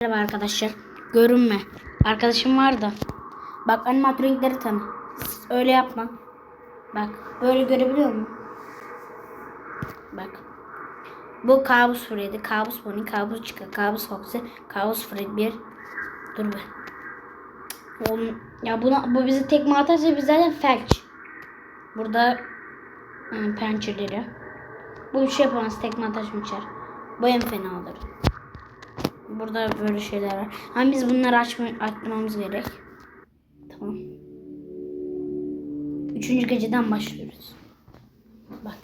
Merhaba arkadaşlar. Görünme. Arkadaşım var da. Bak animatronikleri tanı. Öyle yapma. Bak. Böyle görebiliyor musun? Bak. Bu kabus Freddy, kabus Bonnie, kabus Chica, kabus Foxy, kabus Fred 1. Dur be. Oğlum, ya buna, bu bizi tekme atarsa biz zaten felç. Burada ıı, pençeleri. Bu bir şey yapamaz tekme atarsa uçar. Bu en fena olur. Burada böyle şeyler var. Ama biz bunları açma, açmamız gerek. Tamam. Üçüncü geceden başlıyoruz. Bak.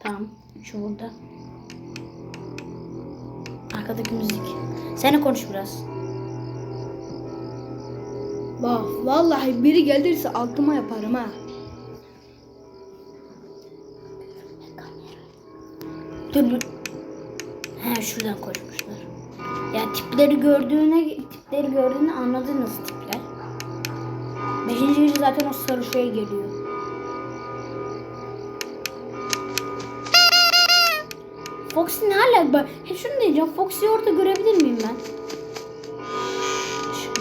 Tamam. Şu burada. Arkadaki müzik. Sen konuş biraz. Bak vallahi biri gelirse altıma yaparım ha. Dur dur. He şuradan koymuşlar. Ya tipleri gördüğüne tipleri gördüğünü anladınız tipler. Beşinci gece zaten o sarı şey geliyor. Foxy ne hala? Bak, hep şunu diyeceğim. Foxy'yi orada görebilir miyim ben?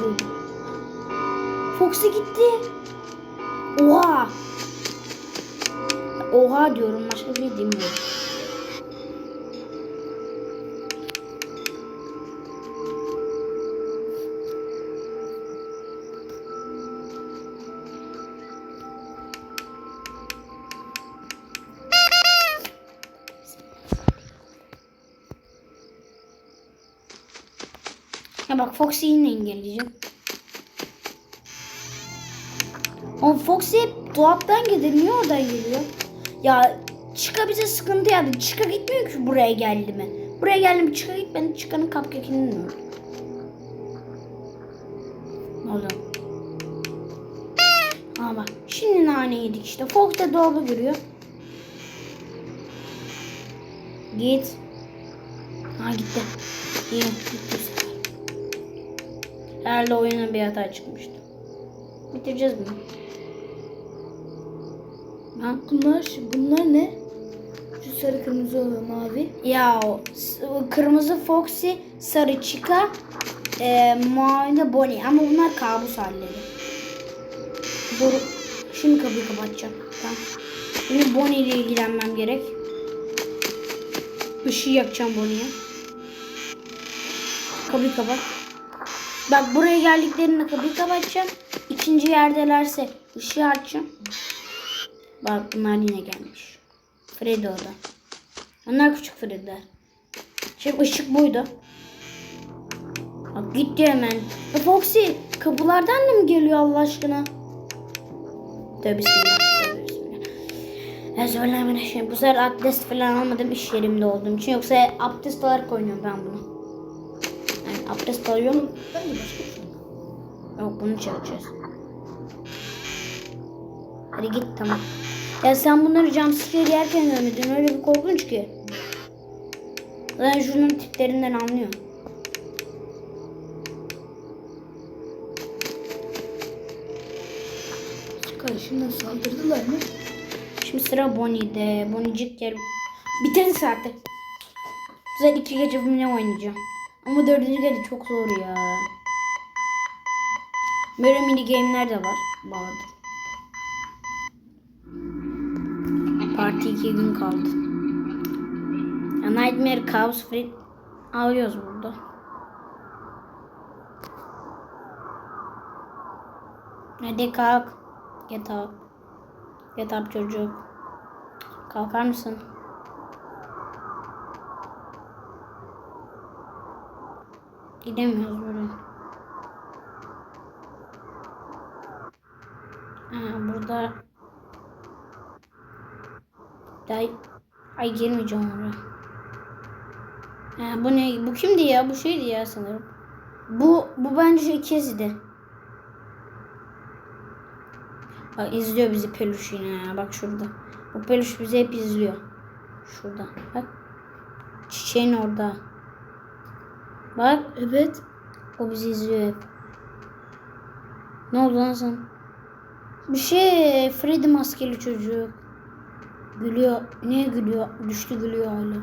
Buydu. Foxy gitti. Oha. Oha diyorum. Başka bir şey demiyorum. Ya bak Foxy'yi yine engelleyeceğim. O Foxy hep dolaptan gelir. Niye oradan geliyor? Ya Chica bize sıkıntı yaptı. Chica gitmiyor ki buraya geldi mi? Buraya geldi mi Chica gitmedi. Chica'nın cupcake'ini mi? Ne oldu? Aa bak. Şimdi nane yedik işte. Fox da dolaba giriyor. Git. Ha gitti. İyi gitti Herhalde oyuna bir hata çıkmıştı. Bitireceğiz bunu. Ha? Bunlar bunlar ne? Şu sarı kırmızı mavi. Ya kırmızı Foxy, sarı Chica, e, mavi de Bonnie. Ama bunlar kabus halleri. Dur. Şimdi kapıyı kapatacağım. Tamam. Şimdi Bonnie ile ilgilenmem gerek. Işığı yakacağım Bonnie'ye. Kapıyı kapat. Bak buraya geldiklerinde kapıyı kapatacağım. İkinci yerdelerse ışığı açacağım. Bak bunlar yine gelmiş. Freddy o da. Onlar küçük Freddy'ler. Şimdi ışık buydu. Bak gitti hemen. E Foxy kapılardan da mı geliyor Allah aşkına? Tövbe bismillah. Ezberlemeyin. Bu sefer abdest falan almadım iş yerimde olduğum için. Yoksa abdest olarak oynuyorum ben bunu. Abdest alıyorum. Ben de şey. Yok bunu çekeceğiz. Hadi git tamam. Ya sen bunları jumpscare yerken görmedin. Öyle bir korkunç ki. Ben şunun tiplerinden anlıyorum. Karşımdan saldırdılar mı? Şimdi sıra Bonnie'de. Bonniecik gel. Bitirdi zaten. Güzel iki gece bunu oynayacağım. Ama dördüncü gece çok zor ya. Böyle mini game'ler de var. Vardır. Parti iki gün kaldı. Ya Nightmare Chaos Free alıyoruz burada. Hadi kalk. Get up. Get up çocuk. Kalkar mısın? Gidemiyoruz buraya. Ha, burada Ay, ay girmeyeceğim oraya. Bu ne? Bu kimdi ya? Bu şeydi ya sanırım. Bu bu bence ikizdi. Bak izliyor bizi peluş yine ya. Bak şurada. Bu peluş bizi hep izliyor. Şurada. Bak. Çiçeğin orada. Bak. Evet. O bizi izliyor hep. Ne oldu lan sen? Bir şey Freddy maskeli çocuk. Gülüyor. Niye gülüyor? Düştü gülüyor hala.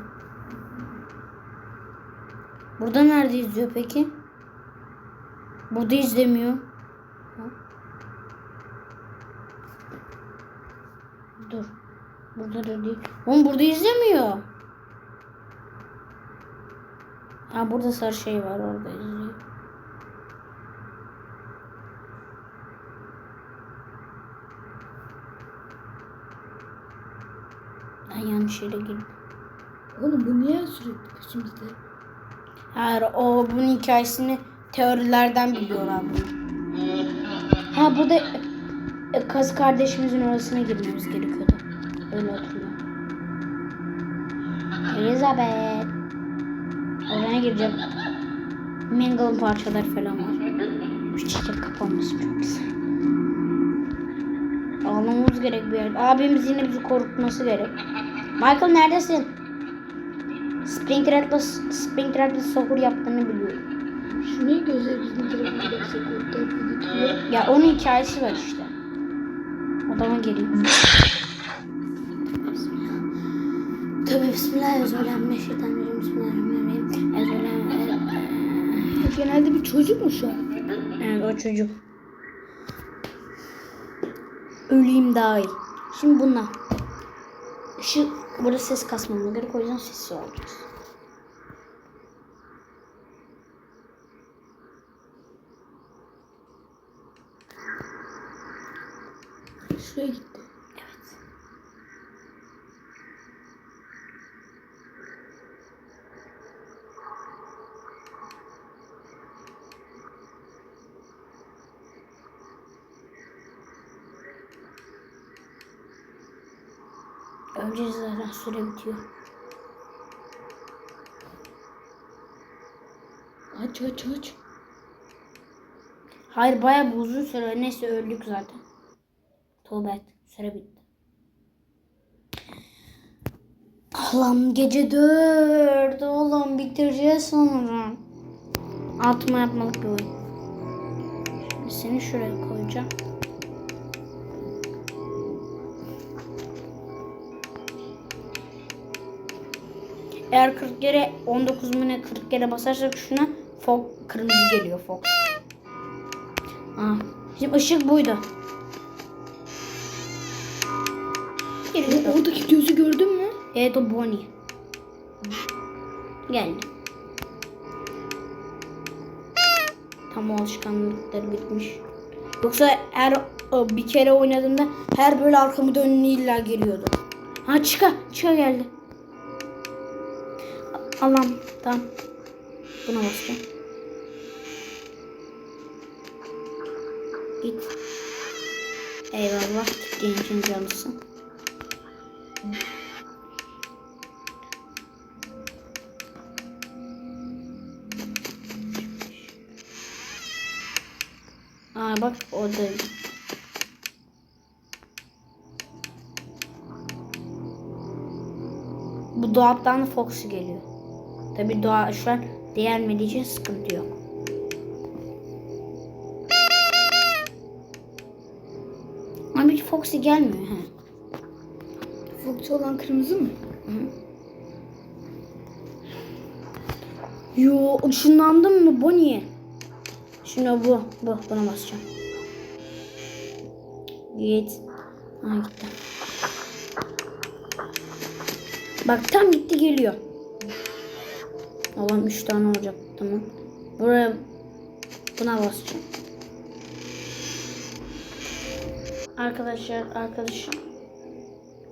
Burada nerede izliyor peki? Burada izlemiyor. Dur. Burada da değil. Oğlum burada izlemiyor. Ha burada sarı şey var orada izliyor. Ben yanlış yere girdim. Oğlum bu niye sürekli peşimizde? Hayır o bunun hikayesini teorilerden biliyorlar bunu. Ha burada e, kız kardeşimizin orasına girmemiz gerekiyordu. Öyle hatırlıyorum. Elizabeth. Oraya gireceğim. Mingle'ın parçaları falan var. Şu çiçek kapanması çok güzel. Ağlamamız gerek bir yer. Abimiz yine bizi korkutması gerek. Michael neredesin? Springtrap'la Springtrap'la sokur yaptığını biliyorum. Şu niye gözleri bizim tarafa götürüyor? Ya onun hikayesi var işte. Odama geleyim. Tabii bismillahirrahmanirrahim. Bismillahirrahmanirrahim. Genelde bir çocuk mu şu an? Evet o çocuk. Öleyim daha iyi. Şimdi bununla. Şu burada ses kasmamız gerek o yüzden sessiz olacağız. Şuraya gitti. Evet. Önce zaten süre bitiyor. Aç aç aç. Hayır bayağı bir uzun süre. Neyse öldük zaten. Tövbe et. Süre bitti. Allah'ım gece dört. Oğlum bitireceğiz sonra. Altıma yapmalık bir oyun. Şimdi seni şuraya koyacağım. Eğer 40 kere 19 mu ne 40 kere basarsak şuna fok kırmızı geliyor Fox. Aa, şimdi ışık buydu. O, oradaki gözü gördün mü? Evet o Bonnie. Geldi. Tam o alışkanlıkları bitmiş. Yoksa her bir kere oynadığımda her böyle arkamı dönünü illa geliyordu. Ha çıka, çıka geldi. Allah'ım tamam. Buna basacağım. Git. Eyvallah gittiğin için canlısın. Aa bak orada. Bu dolaptan Foxy geliyor. Tabi doğa şu an değermediği için sıkıntı yok. Ama hiç Foxy gelmiyor. He. Fokçu olan kırmızı mı? Yo ışınlandım mı Bonnie? Şuna bu. Bu. Buna basacağım. Git. Ha gitti. Bak tam gitti geliyor. Allah'ım 3 tane olacak. Tamam. Buraya buna basacağım. Arkadaşlar arkadaşım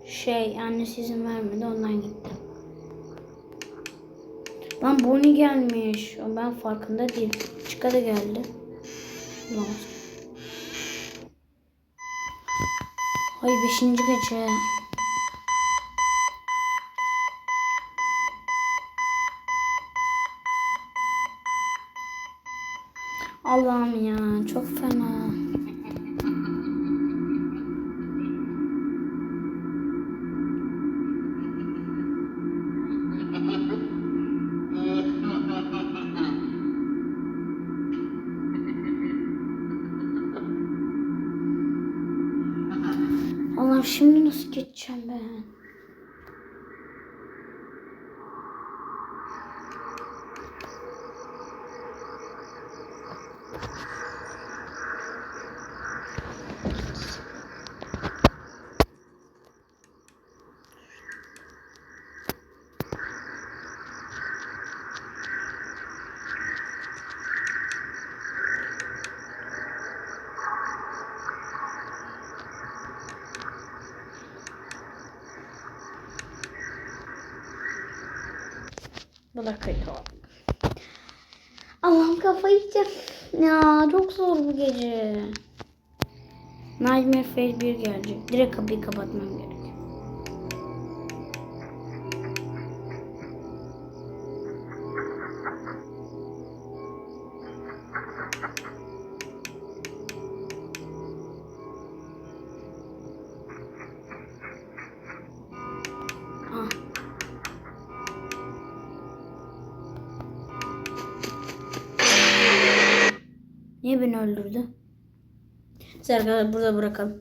şey annesi izin vermedi ondan gitti. Lan Bonnie gelmiş. Ben farkında değilim. Çıka da geldi. Ulan. Ay beşinci gece. Şimdi nasıl geçeceğim ben? Bu da kötü oldu. Allah'ım kafayı yiyeceğim. Ya çok zor bu gece. Nightmare Phase 1 gelecek. Direkt kapıyı kapatmam gerek. Niye beni öldürdü? Arkadaşlar burada bırakalım.